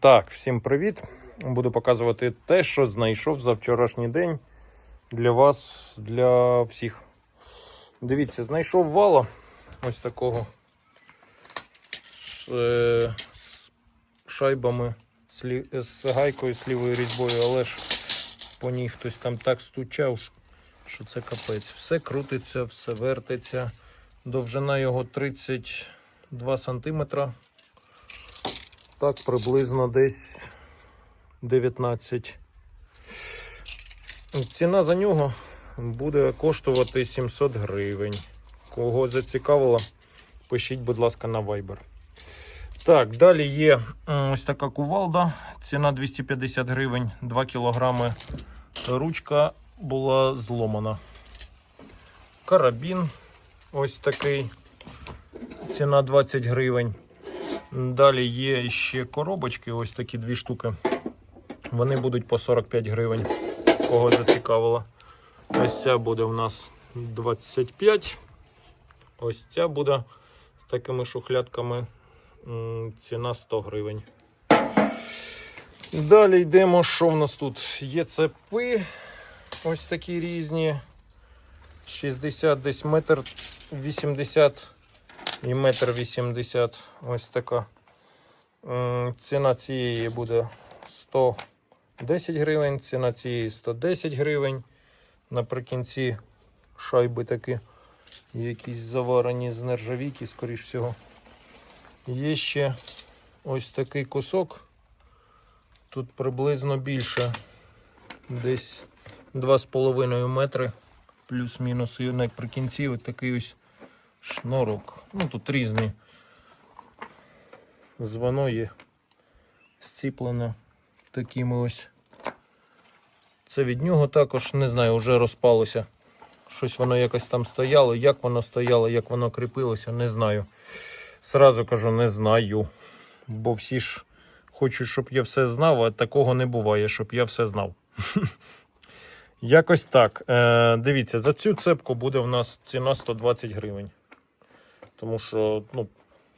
Так, всім привіт. Буду показувати те, що знайшов за вчорашній день для вас, для всіх. Дивіться, знайшов вала ось такого з, е, з шайбами, з, з гайкою, з лівою різьбою, але ж по ній хтось там так стучав, що це капець. Все крутиться, все вертиться. Довжина його 32 сантиметра. Так, приблизно десь 19. Ціна за нього буде коштувати 700 гривень. Кого зацікавило, пишіть, будь ласка, на Viber. Так, далі є ось така кувалда. Ціна 250 гривень, 2 кілограми. Ручка була зломана. Карабін ось такий. Ціна 20 гривень. Далі є ще коробочки, ось такі дві штуки. Вони будуть по 45 гривень. Кого зацікавило. Ось ця буде у нас 25. Ось ця буде з такими шухлядками. Ціна 100 гривень. Далі йдемо. Що в нас тут? Є цепи. Ось такі різні. 60 десь метр 80 і метр 80. Ось така. Ціна цієї буде 110 гривень, ціна цієї 110 гривень. Наприкінці шайби такі якісь заварені з нержавійки, скоріш всього. Є ще ось такий кусок. Тут приблизно більше. Десь 2,5 метри. Плюс-мінус. І наприкінці ось такий ось шнурок. Ну тут різні. Звено є зціплене такими ось. Це від нього також, не знаю, вже розпалося. Щось воно якось там стояло. Як воно стояло, як воно кріпилося, не знаю. Сразу кажу, не знаю. Бо всі ж хочуть, щоб я все знав, а такого не буває, щоб я все знав. Якось так. Е, дивіться, за цю цепку буде в нас ціна 120 гривень. Тому що ну,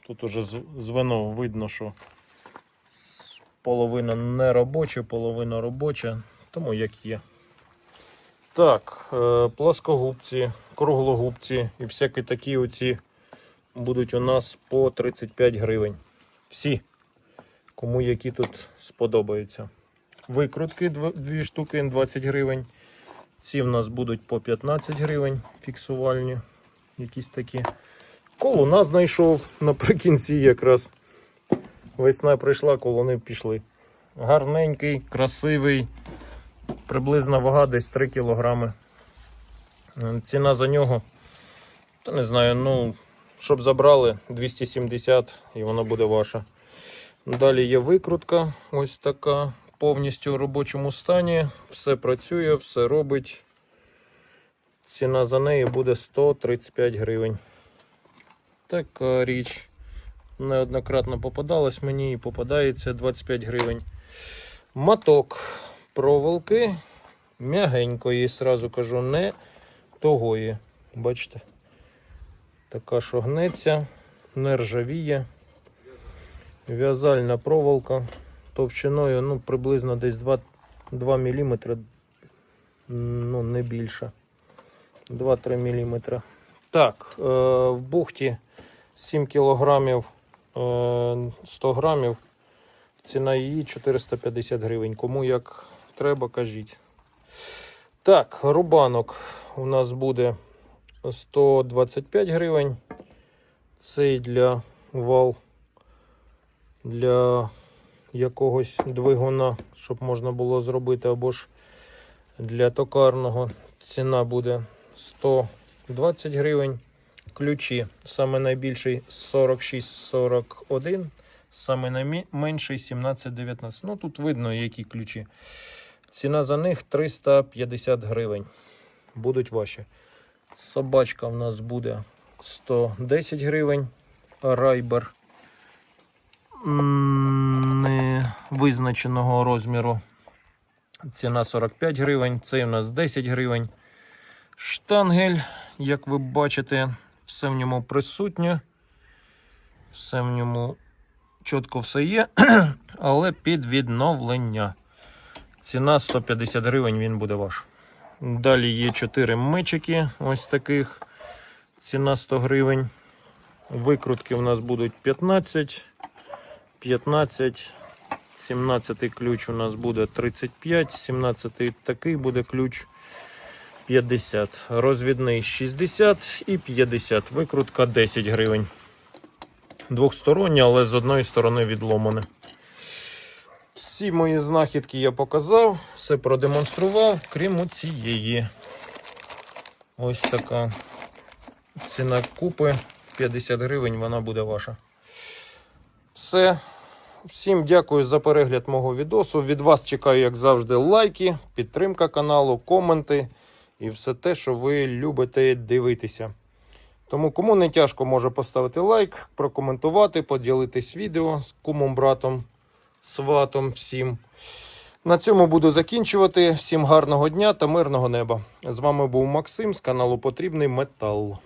тут уже звено видно, що половина не робоча, половина робоча, тому як є. Так, е, плоскогубці, круглогубці і всякі такі оці будуть у нас по 35 гривень. Всі, кому які тут сподобаються. Викрутки дв- дві штуки 20 гривень. Ці в нас будуть по 15 гривень фіксувальні. Якісь такі. Колуна знайшов наприкінці якраз. Весна прийшла, колони пішли. Гарненький, красивий. Приблизна вага десь 3 кілограми. Ціна за нього, та не знаю, ну, щоб забрали 270 і вона буде ваша. Далі є викрутка, ось така, повністю в робочому стані. Все працює, все робить. Ціна за неї буде 135 гривень. Така річ. Неоднократно попадалась мені і попадається 25 гривень. Моток проволоки м'ягенької, сразу кажу, не тогої. Бачите? Така, що гнеться, не ржавіє. В'язальна проволока товщиною ну, приблизно десь 2, 2 мм, ну не більше. 2-3 мм. Так, е, в бухті 7 кг 100 грамів. Ціна її 450 гривень. Кому як треба, кажіть. Так, рубанок у нас буде 125 гривень. Цей для вал для якогось двигуна, щоб можна було зробити, або ж для токарного ціна буде 120 гривень. Ключі саме найбільший 46-41, саме найменший 17-19. Ну тут видно, які ключі. Ціна за них 350 гривень. Будуть ваші. Собачка в нас буде 110 гривень. Райбер невизначеного розміру. Ціна 45 гривень. Цей у нас 10 гривень. Штангель, як ви бачите, все в ньому присутнє. Все в ньому чітко все є, але під відновлення. Ціна 150 гривень, він буде ваш. Далі є 4 мечики, ось таких. Ціна 100 гривень. Викрутки у нас будуть 15, 15, 17 ключ у нас буде 35, 17 такий буде ключ 50. Розвідний 60 і 50. Викрутка 10 гривень. Двохстороння, але з одної сторони відломане. Всі мої знахідки я показав, все продемонстрував, крім цієї. Ось така ціна купи 50 гривень, вона буде ваша. Все. Всім дякую за перегляд мого відосу. Від вас чекаю, як завжди, лайки, підтримка каналу, коменти і все те, що ви любите дивитися. Тому кому не тяжко може поставити лайк, прокоментувати, поділитись відео з кумом, братом, сватом всім. На цьому буду закінчувати. Всім гарного дня та мирного неба. З вами був Максим з каналу Потрібний Метал.